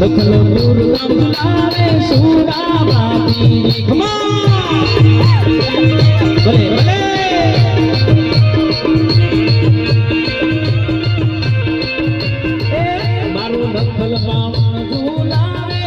બખલપુર લંબલારે સુરાબાતી ભલે ભલે મારું બખલ બાવણ ગુલારે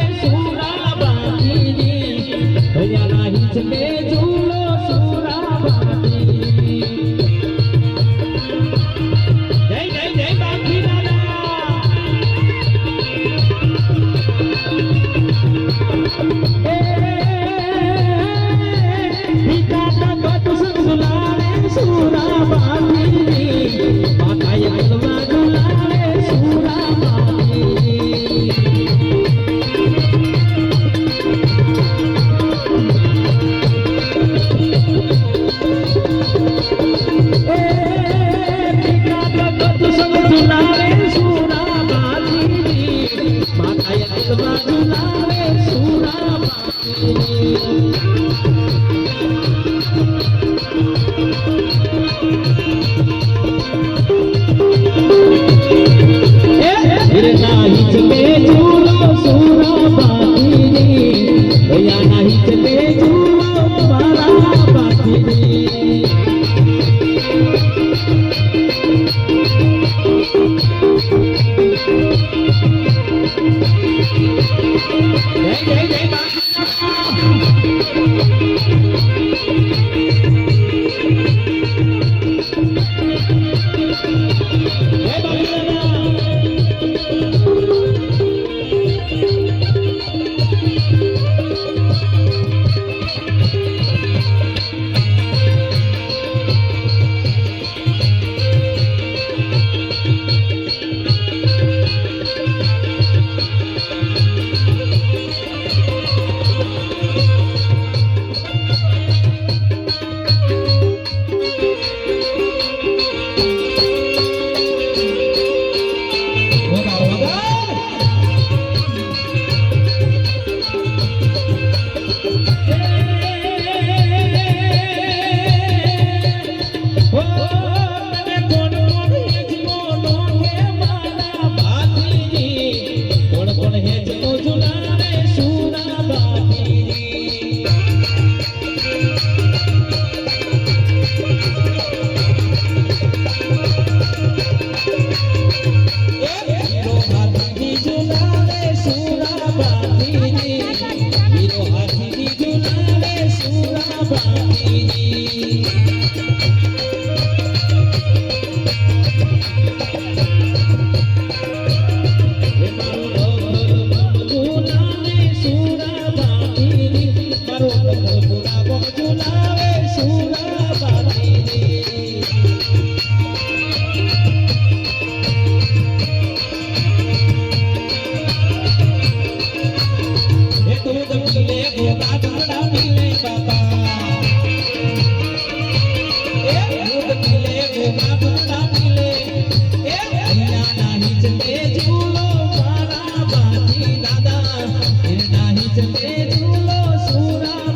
રે ના હિત પે તું Thank you.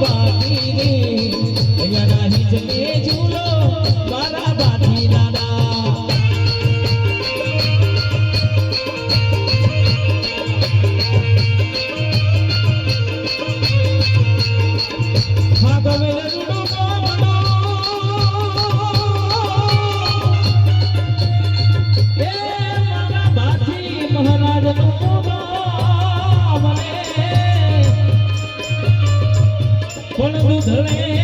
બાકી રે અહીંયા નહીં જમે ઝૂલો મારા બાકી દાદા sabe